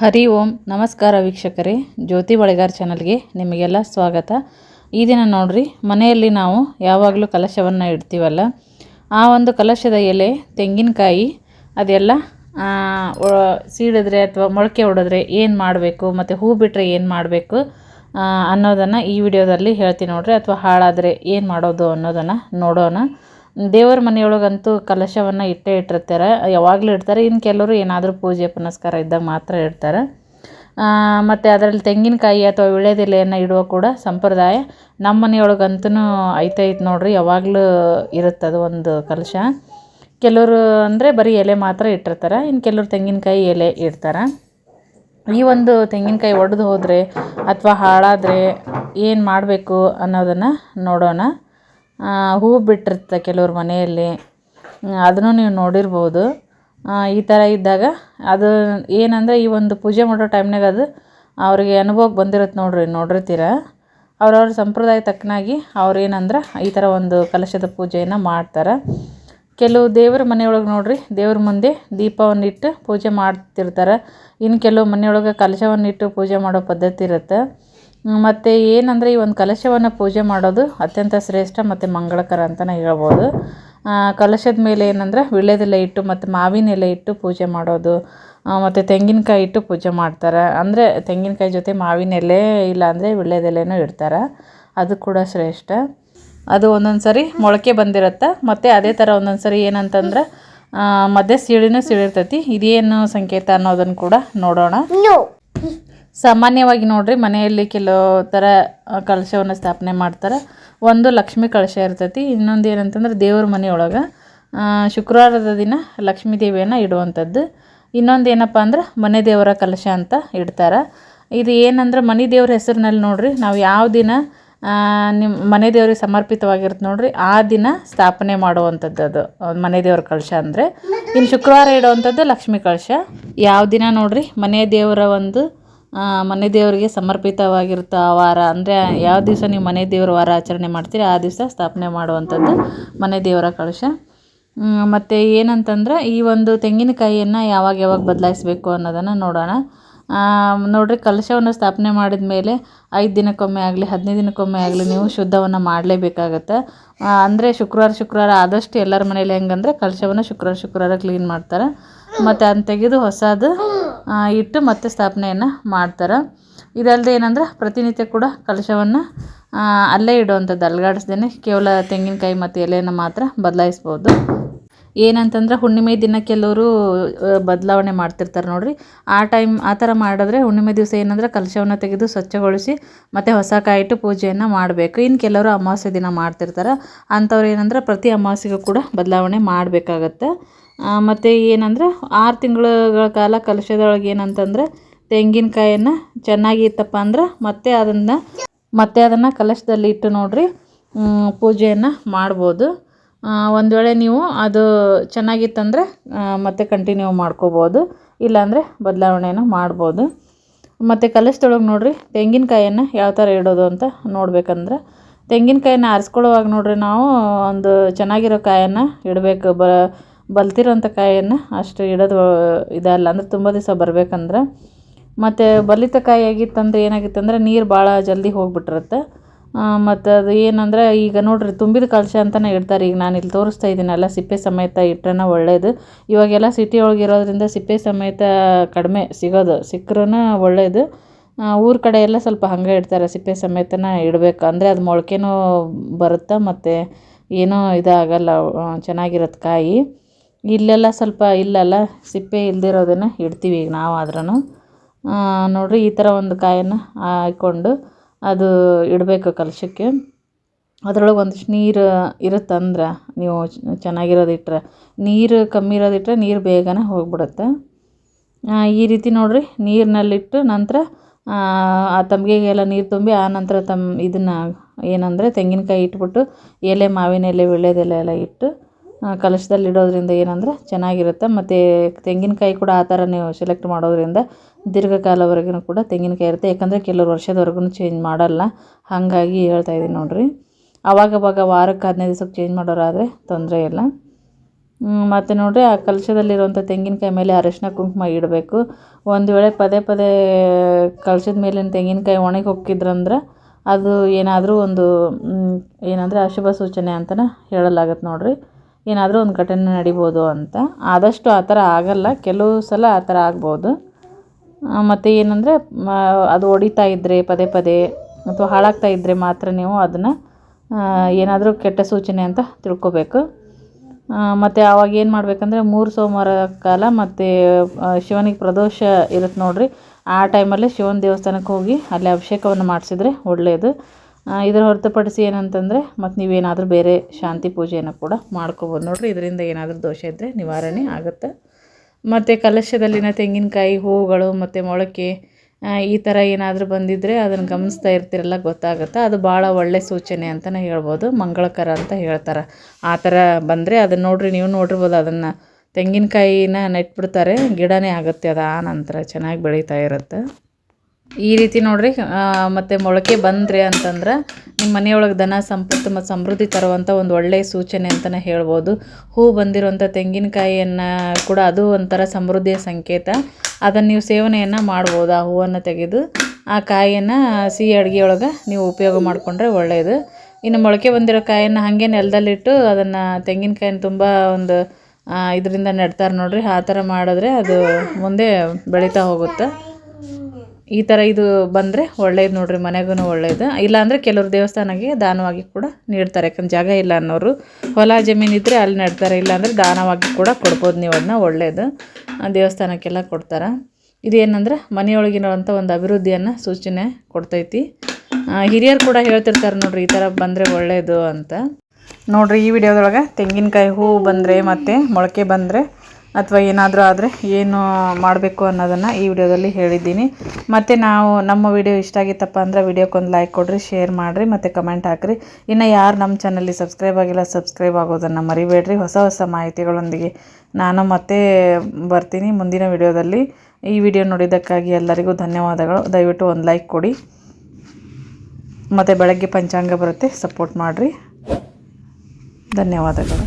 ಹರಿ ಓಂ, ನಮಸ್ಕಾರ ವೀಕ್ಷಕರೇ. ಜ್ಯೋತಿ ಬಳೆಗಾರ್ ಚಾನಲ್ಗೆ ನಿಮಗೆಲ್ಲ ಸ್ವಾಗತ. ಈ ದಿನ ನೋಡ್ರಿ, ಮನೆಯಲ್ಲಿ ನಾವು ಯಾವಾಗಲೂ ಕಲಶವನ್ನು ಇಡ್ತೀವಲ್ಲ? ಆ ಒಂದು ಕಲಶದ ಎಲೆ, ತೆಂಗಿನಕಾಯಿ, ಅದೆಲ್ಲ ಸೀಡಿದ್ರೆ ಅಥವಾ ಮೊಳಕೆ ಹೊಡೆದ್ರೆ ಏನು ಮಾಡಬೇಕು, ಮತ್ತು ಹೂ ಬಿಟ್ಟರೆ ಏನು ಮಾಡಬೇಕು ಅನ್ನೋದನ್ನು ಈ ವಿಡಿಯೋದಲ್ಲಿ ಹೇಳ್ತೀನಿ ನೋಡ್ರಿ. ಅಥವಾ ಹಾಳಾದರೆ ಏನು ಮಾಡೋದು ಅನ್ನೋದನ್ನು ನೋಡೋಣ. ದೇವರ ಮನೆಯೊಳಗಂತೂ ಕಲಶವನ್ನು ಇಟ್ಟೇ ಇಟ್ಟಿರ್ತಾರೆ. ಯಾವಾಗಲೂ ಇಡ್ತಾರೆ. ಇನ್ನು ಕೆಲವರು ಏನಾದರೂ ಪೂಜೆ, ಪುನಸ್ಕಾರ ಇದ್ದಾಗ ಮಾತ್ರ ಇಡ್ತಾರೆ. ಮತ್ತು ಅದರಲ್ಲಿ ತೆಂಗಿನಕಾಯಿ ಅಥವಾ ವಿಳೆದೆಲೆಯನ್ನು ಇಡುವ ಕೂಡ ಸಂಪ್ರದಾಯ ನಮ್ಮ ಮನೆಯೊಳಗಂತೂ ಐತೆ ಐತೆ ನೋಡ್ರಿ. ಯಾವಾಗಲೂ ಇರುತ್ತದು ಒಂದು ಕಲಶ. ಕೆಲವರು ಅಂದರೆ ಬರೀ ಎಲೆ ಮಾತ್ರ ಇಟ್ಟಿರ್ತಾರೆ. ಇನ್ನು ಕೆಲವರು ತೆಂಗಿನಕಾಯಿ ಎಲೆ ಇಡ್ತಾರೆ. ಈ ಒಂದು ತೆಂಗಿನಕಾಯಿ ಒಡೆದು ಹೋದರೆ ಅಥವಾ ಹಾಳಾದರೆ ಏನು ಮಾಡಬೇಕು ಅನ್ನೋದನ್ನು ನೋಡೋಣ. ಹೂ ಬಿಟ್ಟಿರುತ್ತೆ ಕೆಲವ್ರ ಮನೆಯಲ್ಲಿ. ಅದನ್ನು ನೀವು ನೋಡಿರ್ಬೋದು. ಈ ಥರ ಇದ್ದಾಗ ಅದು ಏನಂದರೆ ಈ ಒಂದು ಪೂಜೆ ಮಾಡೋ ಟೈಮ್ನಾಗ ಅದು ಅವ್ರಿಗೆ ಅನುಭವಕ್ಕೆ ಬಂದಿರುತ್ತೆ ನೋಡ್ರಿ, ನೋಡಿರ್ತೀರ? ಅವ್ರವ್ರ ಸಂಪ್ರದಾಯ ತಕ್ಕನಾಗಿ ಅವ್ರು ಏನಂದ್ರೆ ಈ ಥರ ಒಂದು ಕಲಶದ ಪೂಜೆಯನ್ನು ಮಾಡ್ತಾರೆ. ಕೆಲವು ದೇವರ ಮನೆಯೊಳಗೆ ನೋಡಿರಿ, ದೇವ್ರ ಮುಂದೆ ದೀಪವನ್ನು ಇಟ್ಟು ಪೂಜೆ ಮಾಡ್ತಿರ್ತಾರೆ. ಇನ್ನು ಕೆಲವು ಮನೆಯೊಳಗೆ ಕಲಶವನ್ನು ಇಟ್ಟು ಪೂಜೆ ಮಾಡೋ ಪದ್ಧತಿ ಇರುತ್ತೆ. ಮತ್ತು ಏನಂದರೆ ಈ ಒಂದು ಕಲಶವನ್ನು ಪೂಜೆ ಮಾಡೋದು ಅತ್ಯಂತ ಶ್ರೇಷ್ಠ ಮತ್ತು ಮಂಗಳಕರ ಅಂತಲೇ ಹೇಳ್ಬೋದು. ಕಲಶದ ಮೇಲೆ ಏನಂದ್ರೆ ವಿಳ್ಯದೆಲೆ ಇಟ್ಟು ಮತ್ತು ಮಾವಿನ ಎಲೆ ಇಟ್ಟು ಪೂಜೆ ಮಾಡೋದು ಮತ್ತು ತೆಂಗಿನಕಾಯಿ ಇಟ್ಟು ಪೂಜೆ ಮಾಡ್ತಾರೆ. ಅಂದರೆ ತೆಂಗಿನಕಾಯಿ ಜೊತೆ ಮಾವಿನ ಎಲೆ ಇಲ್ಲಾಂದರೆ ವಿಳ್ಯದೆಲೆನೂ ಇಡ್ತಾರೆ. ಅದು ಕೂಡ ಶ್ರೇಷ್ಠ. ಅದು ಒಂದೊಂದು ಸರಿ ಮೊಳಕೆ ಬಂದಿರುತ್ತೆ. ಮತ್ತು ಅದೇ ಥರ ಒಂದೊಂದು ಸರಿ ಏನಂತಂದ್ರೆ ಮಧ್ಯ ಸೀಳಿನೂ ಸೀಳಿರ್ತೈತಿ. ಇದೇನು ಸಂಕೇತ ಅನ್ನೋದನ್ನು ಕೂಡ ನೋಡೋಣ. ಸಾಮಾನ್ಯವಾಗಿ ನೋಡ್ರಿ ಮನೆಯಲ್ಲಿ ಕೆಲವು ಥರ ಕಳಶವನ್ನು ಸ್ಥಾಪನೆ ಮಾಡ್ತಾರೆ. ಒಂದು ಲಕ್ಷ್ಮಿ ಕಳಶ ಇರ್ತೈತಿ, ಇನ್ನೊಂದು ಏನಂತಂದ್ರೆ ದೇವ್ರ ಮನೆಯೊಳಗೆ ಶುಕ್ರವಾರದ ದಿನ ಲಕ್ಷ್ಮೀ ದೇವಿಯನ್ನು ಇಡುವಂಥದ್ದು. ಇನ್ನೊಂದು ಏನಪ್ಪ ಅಂದ್ರೆ ಮನೆ ದೇವರ ಕಲಶ ಅಂತ ಇಡ್ತಾರೆ. ಇದು ಏನಂದ್ರೆ ಮನೆ ದೇವ್ರ ಹೆಸರಿನಲ್ಲಿ ನೋಡ್ರಿ, ನಾವು ಯಾವ ದಿನ ನಿಮ್ಮ ಮನೆ ದೇವ್ರಿಗೆ ಸಮರ್ಪಿತವಾಗಿರುತ್ತೆ ನೋಡ್ರಿ, ಆ ದಿನ ಸ್ಥಾಪನೆ ಮಾಡುವಂಥದ್ದು ಅದು, ಮನೆ ದೇವ್ರ ಕಳಶ ಅಂದರೆ. ಇನ್ನು ಶುಕ್ರವಾರ ಇಡುವಂಥದ್ದು ಲಕ್ಷ್ಮೀ ಕಳಶ. ಯಾವ ದಿನ ನೋಡ್ರಿ, ಮನೆ ದೇವರ ಒಂದು ಮನೆ ದೇವರಿಗೆ ಸಮರ್ಪಿತವಾಗಿರುತ್ತೆ ಆ ವಾರ? ಅಂದರೆ ಯಾವ ದಿವಸ ನೀವು ಮನೆ ದೇವರ ವಾರ ಆಚರಣೆ ಮಾಡ್ತೀರಿ ಆ ದಿವಸ ಸ್ಥಾಪನೆ ಮಾಡುವಂಥದ್ದು ಮನೆ ದೇವರ ಕಲಶ ಮ್, ಮತ್ತು ಏನಂತಂದ್ರೆ ಈ ಒಂದು ತೆಂಗಿನಕಾಯಿಯನ್ನು ಯಾವಾಗ ಯಾವಾಗ ಬದಲಾಯಿಸಬೇಕು ಅನ್ನೋದನ್ನು ನೋಡೋಣ. ನೋಡಿರಿ ಕಲಶವನ್ನು ಸ್ಥಾಪನೆ ಮಾಡಿದ ಮೇಲೆ ಐದು ದಿನಕ್ಕೊಮ್ಮೆ ಆಗಲಿ ಹದಿನೈದು ದಿನಕ್ಕೊಮ್ಮೆ ಆಗಲಿ ನೀವು ಶುದ್ಧವನ್ನು ಮಾಡಲೇಬೇಕಾಗತ್ತೆ. ಅಂದರೆ ಶುಕ್ರವಾರ ಶುಕ್ರವಾರ ಆದಷ್ಟು ಎಲ್ಲರ ಮನೇಲಿ ಹೆಂಗಂದ್ರೆ ಕಲಶವನ್ನು ಶುಕ್ರವಾರ ಶುಕ್ರವಾರ ಕ್ಲೀನ್ ಮಾಡ್ತಾರೆ. ಮತ್ತು ಅದನ್ನ ತೆಗೆದು ಹೊಸದು ಇಟ್ಟು ಮತ್ತೆ ಸ್ಥಾಪನೆಯನ್ನು ಮಾಡ್ತಾರೆ. ಇದಲ್ಲದೆ ಏನಂದ್ರೆ ಪ್ರತಿನಿತ್ಯ ಕೂಡ ಕಲಶವನ್ನು ಅಲ್ಲೇ ಇಡುವಂಥದ್ದು, ಅಲ್ಗಾಡಿಸ್ದೇನೆ ಕೇವಲ ತೆಂಗಿನಕಾಯಿ ಮತ್ತು ಎಲೆಯನ್ನು ಮಾತ್ರ ಬದಲಾಯಿಸ್ಬೋದು. ಏನಂತಂದ್ರೆ ಹುಣ್ಣಿಮೆ ದಿನ ಕೆಲವರು ಬದಲಾವಣೆ ಮಾಡ್ತಿರ್ತಾರೆ ನೋಡಿರಿ. ಆ ಟೈಮ್, ಆ ಥರ ಮಾಡಿದ್ರೆ ಹುಣ್ಣಿಮೆ ದಿವಸ ಏನಂದ್ರೆ ಕಲಶವನ್ನು ತೆಗೆದು ಸ್ವಚ್ಛಗೊಳಿಸಿ ಮತ್ತು ಹೊಸ ಕಾಯಿಟ್ಟು ಪೂಜೆಯನ್ನು ಮಾಡಬೇಕು. ಇನ್ನು ಕೆಲವರು ಅಮಾವಾಸ್ಯೆ ದಿನ ಮಾಡ್ತಿರ್ತಾರೆ. ಅಂಥವ್ರು ಏನಂದ್ರೆ ಪ್ರತಿ ಅಮಾವಾಸ್ಯೆಗೂ ಕೂಡ ಬದಲಾವಣೆ ಮಾಡಬೇಕಾಗತ್ತೆ. ಮತ್ತು ಏನಂದ್ರೆ ಆರು ತಿಂಗಳುಗಳ ಕಾಲ ಕಲಶದೊಳಗೆ ಏನಂತಂದ್ರೆ ತೆಂಗಿನಕಾಯನ್ನು ಚೆನ್ನಾಗಿ ಇತ್ತಪ್ಪ ಅಂದ್ರೆ ಮತ್ತೆ ಅದನ್ನು ಮತ್ತೆ ಅದನ್ನು ಕಲಶದಲ್ಲಿ ಇಟ್ಟು ನೋಡ್ರಿ ಪೂಜೆಯನ್ನು ಮಾಡ್ಬೋದು. ಒಂದು ವೇಳೆ ನೀವು ಅದು ಚೆನ್ನಾಗಿತ್ತಂದ್ರೆ ಮತ್ತೆ ಕಂಟಿನ್ಯೂ ಮಾಡ್ಕೋಬೋದು. ಇಲ್ಲಾಂದರೆ ಬದಲಾವಣೆಯನ್ನು ಮಾಡ್ಬೋದು. ಮತ್ತು ಕಲಶದೊಳಗೆ ನೋಡ್ರಿ, ತೆಂಗಿನಕಾಯನ್ನು ಯಾವ ಥರ ಇಡೋದು ಅಂತ ನೋಡ್ಬೇಕಂದ್ರೆ, ತೆಂಗಿನಕಾಯನ್ನ ಆರಿಸ್ಕೊಳ್ಳೋವಾಗ ನೋಡ್ರಿ ನಾವು ಒಂದು ಚೆನ್ನಾಗಿರೋ ಕಾಯನ್ನು ಇಡಬೇಕು. ಬ ಬಲ್ತಿರೋಂಥ ಕಾಯಿಯನ್ನು ಅಷ್ಟು ಇಡೋದು ಇದಲ್ಲ, ಅಂದ್ರೆ ತುಂಬ ದಿವಸ ಬರಬೇಕಂದ್ರೆ. ಮತ್ತು ಬಲಿತ ಕಾಯಿ ಆಗಿತ್ತಂದ್ರೆ ಏನಾಗಿತ್ತಂದ್ರೆ ನೀರು ಭಾಳ ಜಲ್ದಿ ಹೋಗ್ಬಿಟ್ಟಿರುತ್ತೆ. ಮತ್ತು ಅದು ಏನಂದ್ರೆ ಈಗ ನೋಡಿರಿ, ತುಂಬಿದ ಕಲಶ ಅಂತಲೇ ಇಡ್ತಾರೆ ಈಗ ನಾನು ಇಲ್ಲಿ ತೋರಿಸ್ತಾ ಇದ್ದೀನಲ್ಲ ಸಿಪ್ಪೆ ಸಮೇತ ಇಟ್ರೆ ಒಳ್ಳೇದು. ಇವಾಗೆಲ್ಲ ಸಿಟಿ ಒಳಗೆ ಇರೋದ್ರಿಂದ ಸಿಪ್ಪೆ ಸಮೇತ ಕಡಿಮೆ ಸಿಗೋದು ಸಿಕ್ಕರೂ ಒಳ್ಳೆಯದು ಊರ ಕಡೆ ಎಲ್ಲ ಸ್ವಲ್ಪ ಹಾಗೆ ಇಡ್ತಾರೆ, ಸಿಪ್ಪೆ ಸಮೇತನ ಇಡಬೇಕು. ಅಂದರೆ ಅದು ಮೊಳಕೆನೂ ಬರುತ್ತೆ, ಮತ್ತು ಏನೂ ಇದಾಗಲ್ಲ ಚೆನ್ನಾಗಿರುತ್ತೆ ಕಾಯಿ. ಇಲ್ಲೆಲ್ಲ ಸ್ವಲ್ಪ ಇಲ್ಲಲ್ಲ, ಸಿಪ್ಪೆ ಇಲ್ದಿರೋದನ್ನು ಇಡ್ತೀವಿ ಈಗ ನಾವು ಆದ್ರೂ ನೋಡಿರಿ ಈ ಥರ ಒಂದು ಕಾಯನ್ನು ಹಾಕ್ಕೊಂಡು ಅದು ಇಡಬೇಕು ಕಲಶಕ್ಕೆ. ಅದ್ರೊಳಗೆ ಒಂದಿಷ್ಟು ನೀರು ಇರುತ್ತಂದ್ರೆ ನೀವು ಚೆನ್ನಾಗಿರೋದಿಟ್ರೆ ನೀರು ಕಮ್ಮಿ ಇರೋದಿಟ್ರೆ ನೀರು ಬೇಗನೆ ಹೋಗ್ಬಿಡುತ್ತೆ. ಈ ರೀತಿ ನೋಡಿರಿ ನೀರಿನಲ್ಲಿಟ್ಟು ನಂತರ, ಆ ತಂಬಿಗೆಗೆಲ್ಲ ನೀರು ತುಂಬಿ ಆ ನಂತರ ತಮ್ಮ ಇದನ್ನು ಏನಂದರೆ ತೆಂಗಿನಕಾಯಿ ಇಟ್ಬಿಟ್ಟು ಎಲೆ ಮಾವಿನ ಎಲೆ ವೀಳ್ಯದೆಲೆ ಎಲ್ಲ ಇಟ್ಟು ಆ, ಕಲಶದಲ್ಲಿ ಇಡೋದ್ರಿಂದ ಏನಂದ್ರೆ ಚೆನ್ನಾಗಿರುತ್ತೆ. ಮತ್ತು ತೆಂಗಿನಕಾಯಿ ಕೂಡ ಆ ಥರ ನೀವು ಸೆಲೆಕ್ಟ್ ಮಾಡೋದ್ರಿಂದ ದೀರ್ಘಕಾಲವರೆಗೂ ಕೂಡ ತೆಂಗಿನಕಾಯಿ ಇರುತ್ತೆ. ಯಾಕಂದರೆ ಕೆಲವರು ವರ್ಷದವರೆಗೂ ಚೇಂಜ್ ಮಾಡಲ್ಲ. ಹಾಗಾಗಿ ಹೇಳ್ತಾ ಇದ್ದೀನಿ ನೋಡಿರಿ. ಅವಾಗವಾಗ ವಾರಕ್ಕೆ ಹದಿನೈದು ದಿವ್ಸಕ್ಕೆ ಚೇಂಜ್ ಮಾಡೋರಾದರೆ ತೊಂದರೆ ಇಲ್ಲ. ಮತ್ತು ನೋಡಿರಿ ಆ ಕಲಶದಲ್ಲಿರುವಂಥ ತೆಂಗಿನಕಾಯಿ ಮೇಲೆ ಅರಶಿನ ಕುಂಕುಮ ಇಡಬೇಕು. ಒಂದು ವೇಳೆ ಪದೇ ಪದೇ ಕಲಶದ ಮೇಲಿನ ತೆಂಗಿನಕಾಯಿ ಒಣಗಿ ಹೋಗಿದ್ರಂದ್ರೆ ಅದು ಏನಾದರೂ ಒಂದು ಏನಂದರೆ ಅಶುಭ ಸೂಚನೆ ಅಂತಲೇ ಹೇಳಲಾಗತ್ತೆ ನೋಡಿರಿ. ಏನಾದರೂ ಒಂದು ಘಟನೆ ನಡಿಬೋದು ಅಂತ. ಆದಷ್ಟು ಆ ಥರ ಆಗಲ್ಲ. ಕೆಲವು ಸಲ ಆ ಥರ ಆಗ್ಬೋದು. ಮತ್ತು ಏನಂದರೆ ಅದು ಒಡಿತಾ ಇದ್ದರೆ ಪದೇ ಪದೇ, ಅಥವಾ ಹಾಳಾಗ್ತಾ ಇದ್ದರೆ ಮಾತ್ರ ನೀವು ಅದನ್ನು ಏನಾದರೂ ಕೆಟ್ಟ ಸೂಚನೆ ಅಂತ ತಿಳ್ಕೊಬೇಕು. ಮತ್ತು ಆವಾಗ ಏನು ಮಾಡಬೇಕಂದ್ರೆ, ಮೂರು ಸೋಮವಾರ ಕಾಲ ಮತ್ತು ಶಿವನಿಗೆ ಪ್ರದೋಷ ಇರುತ್ತೆ ನೋಡಿರಿ. ಆ ಟೈಮಲ್ಲೇ ಶಿವನ ದೇವಸ್ಥಾನಕ್ಕೆ ಹೋಗಿ ಅಲ್ಲಿ ಅಭಿಷೇಕವನ್ನು ಮಾಡಿಸಿದ್ರೆ ಒಳ್ಳೆಯದು ಇದರ ಹೊರತುಪಡಿಸಿ ಏನಂತಂದರೆ, ಮತ್ತು ನೀವೇನಾದರೂ ಬೇರೆ ಶಾಂತಿ ಪೂಜೆಯನ್ನು ಕೂಡ ಮಾಡ್ಕೋಬೋದು ನೋಡಿರಿ. ಇದರಿಂದ ಏನಾದರೂ ದೋಷ ಇದ್ದರೆ ನಿವಾರಣೆ ಆಗುತ್ತೆ. ಮತ್ತು ಕಲಶದಲ್ಲಿನ ತೆಂಗಿನಕಾಯಿ, ಹೂವುಗಳು, ಮತ್ತು ಮೊಳಕೆ ಈ ಥರ ಏನಾದರೂ ಬಂದಿದ್ದರೆ ಅದನ್ನು ಗಮನಿಸ್ತಾ ಇರ್ತಿರಲ್ಲ, ಗೊತ್ತಾಗುತ್ತೆ. ಅದು ಭಾಳ ಒಳ್ಳೆಯ ಸೂಚನೆ ಅಂತಲೇ ಹೇಳ್ಬೋದು. ಮಂಗಳಕರ ಅಂತ ಹೇಳ್ತಾರೆ. ಆ ಥರ ಬಂದರೆ ಅದನ್ನು ನೋಡಿರಿ, ನೀವು ನೋಡಿರ್ಬೋದು ಅದನ್ನು. ತೆಂಗಿನಕಾಯಿನ ನೆಟ್ಬಿಡ್ತಾರೆ, ಗಿಡನೇ ಆಗುತ್ತೆ, ಅದು ಆ ನಂತರ ಚೆನ್ನಾಗಿ ಬೆಳೀತಾ ಇರುತ್ತೆ. ಈ ರೀತಿ ನೋಡಿರಿ ಮತ್ತು ಮೊಳಕೆ ಬಂದ್ರಿ ಅಂತಂದ್ರೆ ನಿಮ್ಮ ಮನೆಯೊಳಗೆ ಧನ ಸಂಪತ್ತು ಮತ್ತು ಸಮೃದ್ಧಿ ತರುವಂಥ ಒಂದು ಒಳ್ಳೆಯ ಸೂಚನೆ ಅಂತಲೇ ಹೇಳ್ಬೋದು. ಹೂ ಬಂದಿರುವಂಥ ತೆಂಗಿನಕಾಯಿಯನ್ನು ಕೂಡ ಅದು ಒಂಥರ ಸಮೃದ್ಧಿಯ ಸಂಕೇತ. ಅದನ್ನು ನೀವು ಸೇವನೆಯನ್ನು ಮಾಡ್ಬೋದು, ಆ ಹೂವನ್ನು ತೆಗೆದು ಆ ಕಾಯಿಯನ್ನು ಸಿಹಿ ಅಡುಗೆಯೊಳಗೆ ನೀವು ಉಪಯೋಗ ಮಾಡಿಕೊಂಡ್ರೆ ಒಳ್ಳೆಯದು ಇನ್ನು ಮೊಳಕೆ ಬಂದಿರೋ ಕಾಯಿಯನ್ನು ಹಾಗೆ ನೆಲದಲ್ಲಿಟ್ಟು ಅದನ್ನು ತೆಂಗಿನಕಾಯಿನ ತುಂಬ ಒಂದು ಇದರಿಂದ ನೆಡ್ತಾರೆ ನೋಡಿರಿ, ಆ ಥರ ಮಾಡಿದ್ರೆ ಅದು ಮುಂದೆ ಬೆಳೀತಾ ಹೋಗುತ್ತೆ. ಈ ಥರ ಇದು ಬಂದರೆ ಒಳ್ಳೇದು ನೋಡಿರಿ, ಮನೆಗೂ ಒಳ್ಳೇದು. ಇಲ್ಲಾಂದರೆ ಕೆಲವರು ದೇವಸ್ಥಾನಕ್ಕೆ ದಾನವಾಗಿ ಕೂಡ ನೀಡ್ತಾರೆ. ಯಾಕಂದ್ರೆ ಜಾಗ ಇಲ್ಲ ಅನ್ನೋರು. ಹೊಲ, ಜಮೀನು ಇದ್ದರೆ ಅಲ್ಲಿ ನೆಡ್ತಾರೆ. ಇಲ್ಲಾಂದರೆ ದಾನವಾಗಿ ಕೂಡ ಕೊಡ್ಬೋದು ನೀವು ಅದನ್ನ, ಒಳ್ಳೇದು. ದೇವಸ್ಥಾನಕ್ಕೆಲ್ಲ ಕೊಡ್ತಾರೆ. ಇದೇನಂದ್ರೆ ಮನೆಯೊಳಗಿರುವಂಥ ಒಂದು ಅಭಿವೃದ್ಧಿಯನ್ನು ಸೂಚನೆ ಕೊಡ್ತೈತಿ. ಹಿರಿಯರು ಕೂಡ ಹೇಳ್ತಿರ್ತಾರೆ ನೋಡ್ರಿ, ಈ ಥರ ಬಂದರೆ ಒಳ್ಳೆಯದು ಅಂತ. ನೋಡ್ರಿ, ಈ ವಿಡಿಯೋದೊಳಗೆ ತೆಂಗಿನಕಾಯಿ ಹೂವು ಬಂದರೆ ಮತ್ತು ಮೊಳಕೆ ಬಂದರೆ ಅಥವಾ ಏನಾದರೂ ಆದರೆ ಏನು ಮಾಡಬೇಕು ಅನ್ನೋದನ್ನು ಈ ವಿಡಿಯೋದಲ್ಲಿ ಹೇಳಿದ್ದೀನಿ. ಮತ್ತು ನಾವು ನಮ್ಮ ವಿಡಿಯೋ ಇಷ್ಟ ಆಗಿತ್ತಪ್ಪ ಅಂದರೆ ವಿಡಿಯೋಕ್ಕೊಂದು ಲೈಕ್ ಕೊಡಿರಿ ಶೇರ್ ಮಾಡಿರಿ, ಮತ್ತು ಕಮೆಂಟ್ ಹಾಕಿರಿ. ಇನ್ನು ಯಾರು ನಮ್ಮ ಚಾನಲ್ಲಿ ಸಬ್ಸ್ಕ್ರೈಬ್ ಆಗಿಲ್ಲ ಸಬ್ಸ್ಕ್ರೈಬ್ ಆಗೋದನ್ನು ಮರಿಬೇಡ್ರಿ. ಹೊಸ ಹೊಸ ಮಾಹಿತಿಗಳೊಂದಿಗೆ ನಾನು ಮತ್ತೆ ಬರ್ತೀನಿ ಮುಂದಿನ ವಿಡಿಯೋದಲ್ಲಿ. ಈ ವಿಡಿಯೋ ನೋಡಿದ್ದಕ್ಕಾಗಿ ಎಲ್ಲರಿಗೂ ಧನ್ಯವಾದಗಳು. ದಯವಿಟ್ಟು ಒಂದು ಲೈಕ್ ಕೊಡಿ. ಮತ್ತು ಬೆಳಗ್ಗೆ ಪಂಚಾಂಗ ಬರುತ್ತೆ ಸಪೋರ್ಟ್ ಮಾಡಿರಿ. ಧನ್ಯವಾದಗಳು.